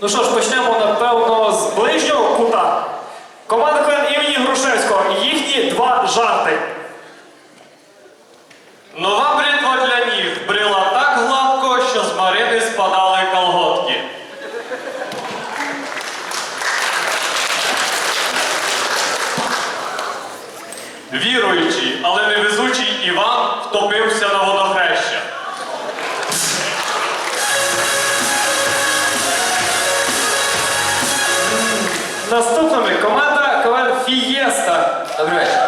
Ну що ж, почнемо, напевно, з ближнього кута. Команда КВН імені Грушевського. Їхні два жарти. Нова Наступними команда КВН Фієста. Добрий вечір.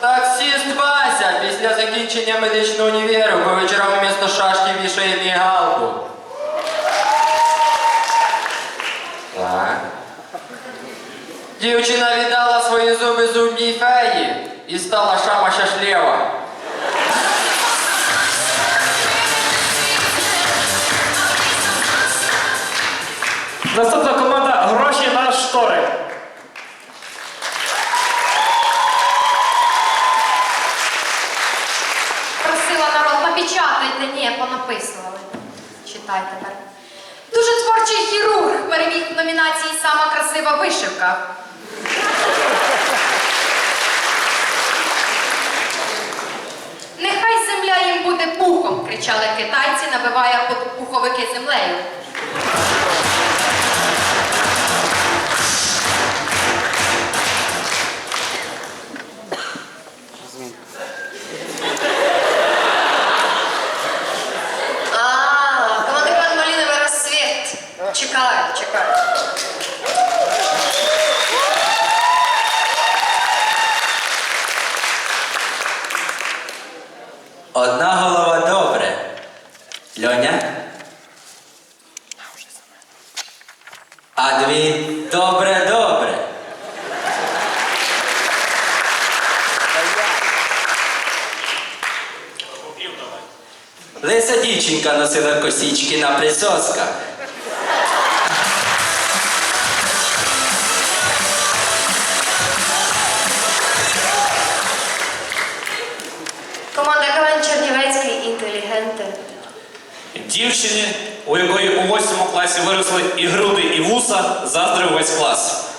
Таксіст Вася після закінчення медичного універу по вечорам вмісто шашки вішає мігалку. Дівчина віддала свої зуби зубній феї і стала шама шашлєва. Наступна команда Гроші на штори. Просила народ, напечатайте, ні, понаписували. Читай тепер. Дуже творчий хірург переміг в номінації Сама красива вишивка. Нехай земля їм буде пухом, кричали китайці, набиває пуховики землею. Носила косічки на присосках. Команда КВН Чернівецький інтелігенти. Дівчині, у якої у восьмому класі виросли і груди, і вуса, заздрив весь клас.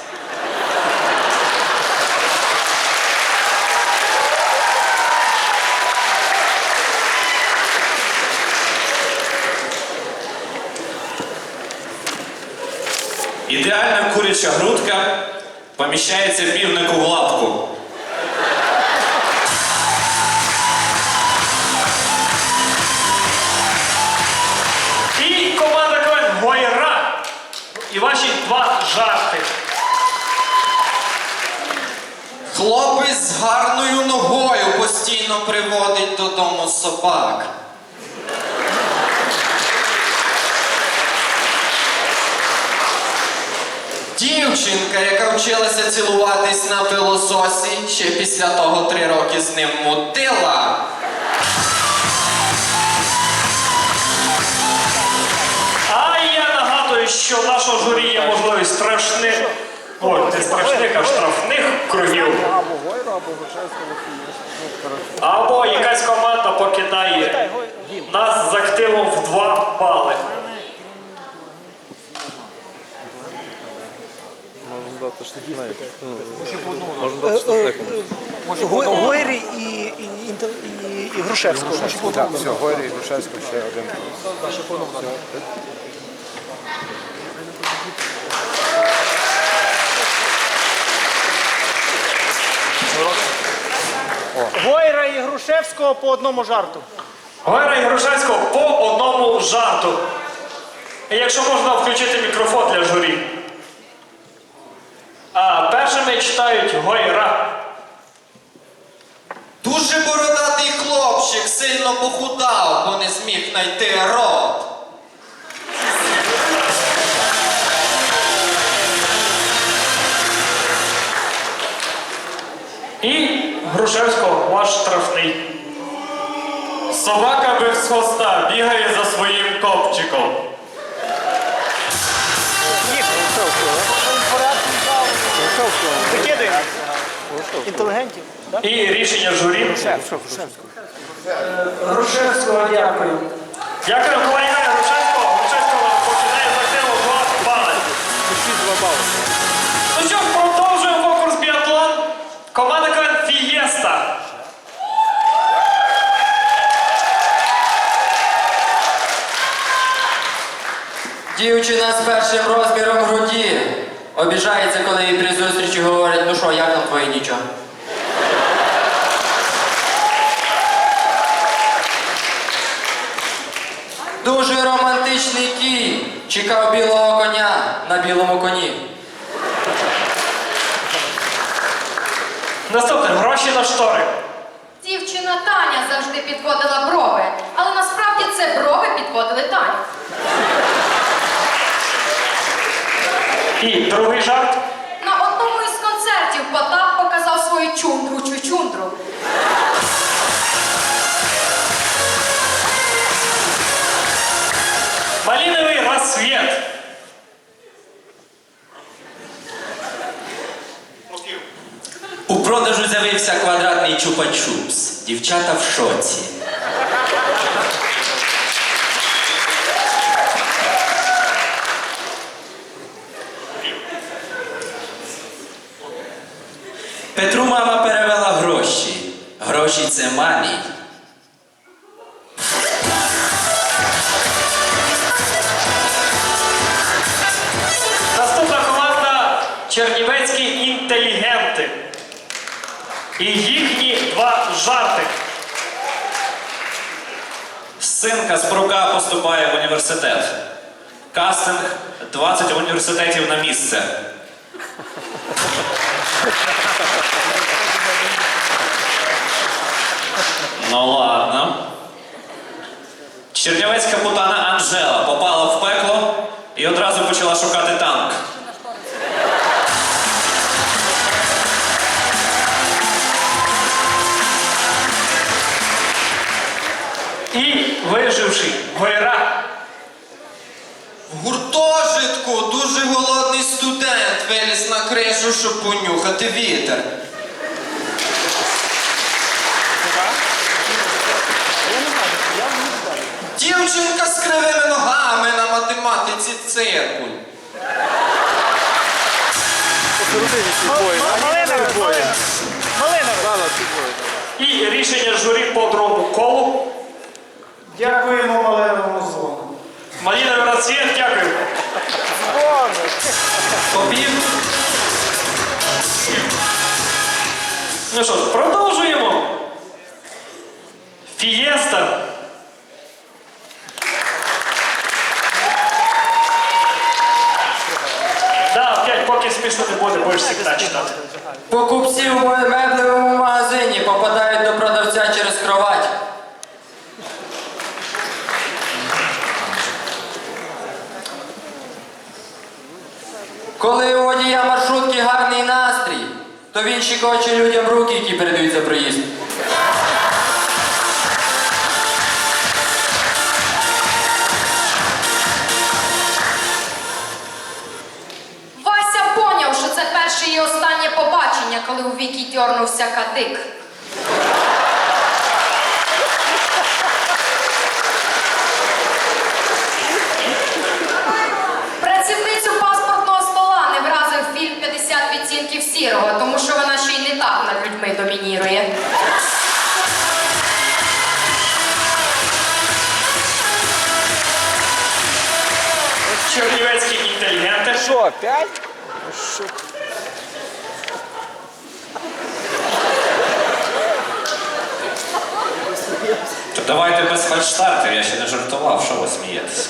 Куряча грудка поміщається півнику в лапку. І команда КВН Гойра. І ваші два жарти. Хлопець з гарною ногою постійно приводить додому собак. Дівчинка, яка вчилася цілуватись на пилососі, ще після того три роки з ним мутила. А я нагадую, що в нашого журі є можливість страшних, ой, не страшних, а штрафних кругів. Або якась команда покидає нас з активом в 2 бали. Го- Гойрі і, і, і, і, і Грушевського. Так, все, Горі, Грушевського ще один. Гойра і Грушевського по одному жарту. Гойра і Грушевського по одному жарту. І якщо можна включити мікрофон для журі. А першими читають Гойра. Дуже бородатий хлопчик сильно похудав, бо не зміг знайти рот. І Грушевського ваш штрафний. Собака без хвоста бігає за своїм копчиком. Викидаємо. Інтелігентів. І рішення журі. Грушевського. Грушевського дякую. Дякую, колеги Грушевського. Грушевського починає з активу 2 бали. Ну що, продовжуємо конкурс біатлон. Команда КВН Фієста. Дівчина з першим розміром груді. Обіжається, коли їй при зустрічі говорять, ну що, як там твоє нічого? Дуже романтичний кінь. Чекав білого коня на білому коні. Наступне гроші на штори. Дівчина Таня завжди підводила брови, але насправді це брови підводили Таню. І другий жарт. На одному із концертів Потап показав свою чундру чучундру. Малиновий рассвет. У продажу з'явився квадратний чупа-чупс. Дівчата в шоці. Петру мама перевела гроші. Гроші це мамі. Наступна команда Чернівецькі інтелігенти. І їхні два жарти. Синка з Прука поступає в університет. Кастинг 20 університетів на місце. Ну ладно. Чернівецька путана Анжела попала в пекло і одразу почала шукати танк. І виживший Гойра. В гуртожитку дуже голодний студент виліз на кришу, щоб понюхати вітер. Дівчинка з кривими ногами на математиці циркуль. І рішення журі по другому колу. Дякуємо Малиновому дзвону. Малиновий рассвет, дякую. Попів. Ну що ж, продовжуємо. Фієста. Да, поки не буде, будеш завжди читати. Покупці в меблевому магазині попадають до продавця через кровать. Коли у водія маршрутки гарний настрій, то він щекоче людям руки, які передають за проїзд. Коли у віки дьорнувся кадик. Працівницю паспортного стола не вразив фільм «50 відтінків сірого, тому що вона ще й не так над людьми домінірує. Чернівецькі інтелігенти. Що, опять? То давайте без фальштартів, я ще не жартував, що ви смієтесь.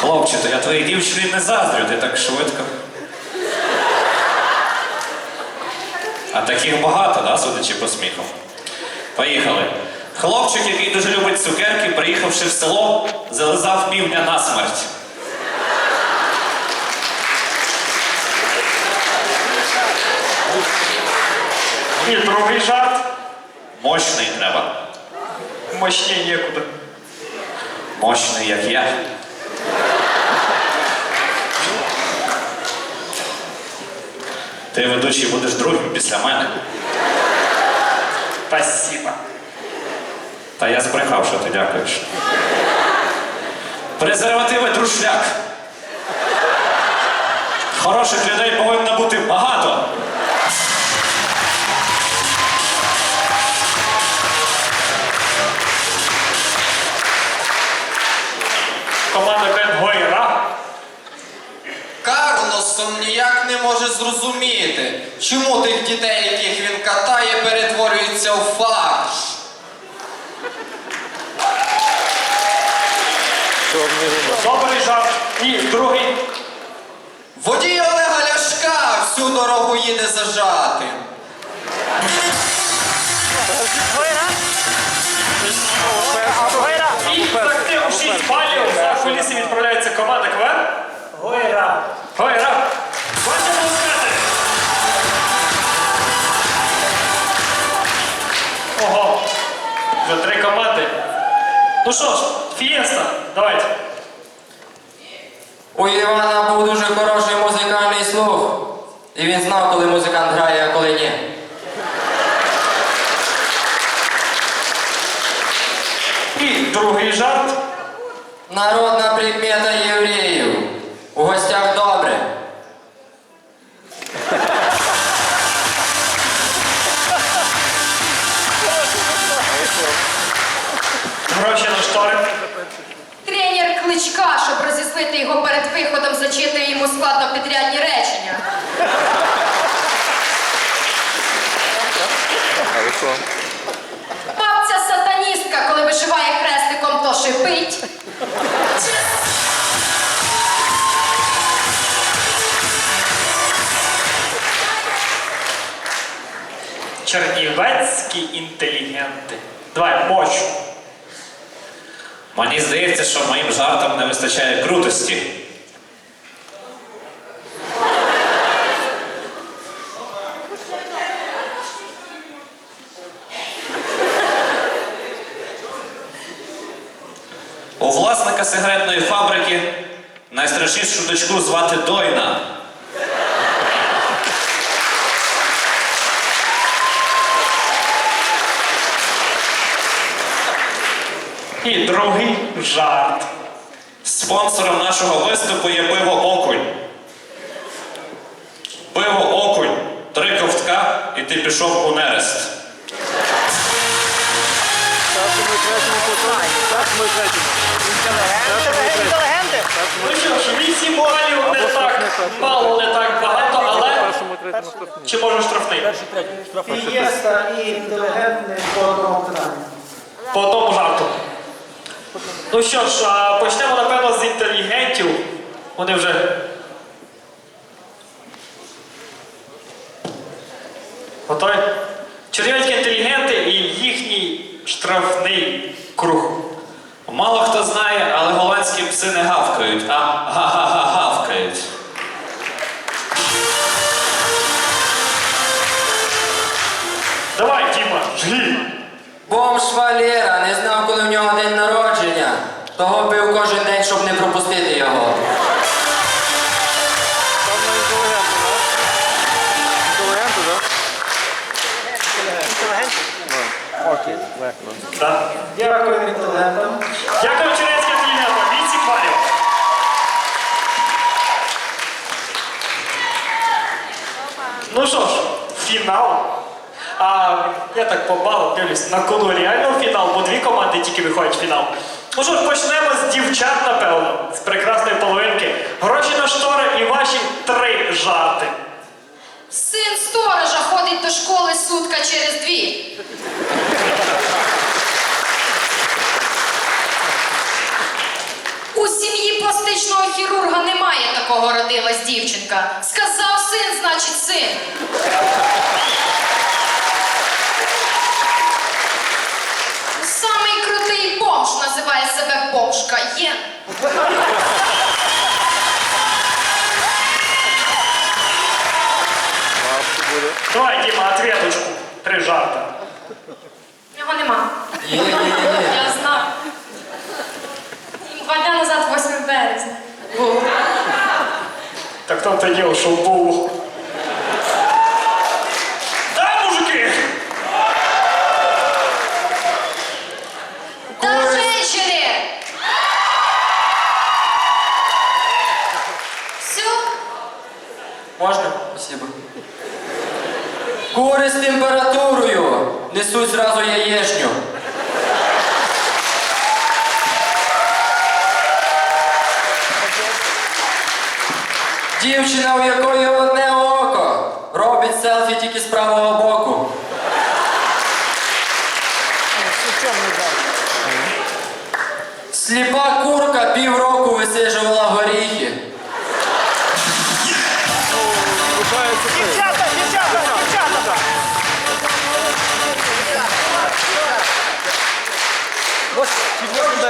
Хлопче, то я твоїй дівчині не заздрю, ти так швидко. А таких багато, да, судячи по сміху. Поїхали. Хлопчик, який дуже любить цукерки, приїхавши в село, зализав півня на І другий жарт. Мощний треба. Мощнее некуда. Мощний, як я. Ти ведучий будеш другим після мене. Спасибо. Та я збрехав, що ти дякуєш. Презервативи друшляк. Хороших людей повинно бути багато. Команда Бен Гойра. Карлосон ніяк не може зрозуміти, чому тих дітей, яких він катає, перетворюються в фарш. Добрий жарт. І другий. Водій Олега Ляшка всю дорогу їде зажати. За відправляється команда КВН. Гойра. Гойра. Ваші аплодисменти. Ого. Вже три команди. Ну що ж, фієста, давайте. У Івана був дуже хороший музикальний слух. І він знав, коли музикант грає, а коли ні. І другий жарт. Народна прикмета євреїв. У гостях добре. Гроші на штори. Тренер кличка, щоб розіслити його перед виходом, зачитує йому складно підрядні речення. Бабця сатаністка, коли вишиває хрестиком, то шипить. Чернівецькі інтелігенти. Давай, мощу. Мені здається, що моїм жартам не вистачає крутості. Найстрашнішу дочку звати Дойна. І другий жарт. Спонсором нашого виступу є пиво Окунь. Пиво Окунь. Три ковтка, і ти пішов у нерест. Першому і третьому. Першому і третьому. Ну що ж, 8 балів не так мало, не так багато, але штрафні. чи може штрафний? Фієста і інтелігентний по одному питанню. По одному жарту. Ну що ж, почнемо напевно з інтелігентів. Вони вже. Готові? Чернівецькі інтелігенти і їхній штрафний круг. Мало хто знає, але голландські пси не гавкають, а га-га-га гавкають. Давай, Діма, жги! Бомж Валера не знав, коли в нього день народження. Того пив кожен день, щоб не пропустити його. Там на інтелігенту, так? Інтелігенту, так? Окей, легко. Да. Дякую інтелігентам. Дякую, Чернівецькі інтелігенти. 8 балів. Ну що ж, фінал. А я так по балу дивлюсь, на кону реально фінал, бо дві команди тільки виходять в фінал. Ну що ж, почнемо з дівчат, напевно, з прекрасної половинки. Гроші на штори і ваші три жарти. Син сторожа ходить до школи сутка через дві. У сім'ї пластичного хірурга немає такого родилась дівчинка. Сказав син, значить син. Самий крутий бомж називає себе бомжка Єн. Светочку три жарта. Його нема. Є, є, є. Я знаю. Два дня назад, 8 березня. О. Так там то діло, що був. Да, мужики! Да, женщины! Все? Можна? Кури з температурою несуть зразу яєчню. Дівчина, у якої одне око, робить селфі тільки з правого боку. Сліпа курка півроку висижувала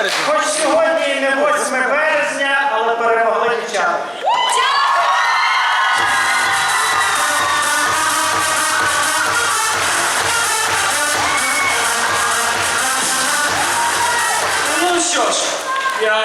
березі. Хоч сьогодні і не 8 березня, але перемогли дівчата. Ну що ж, я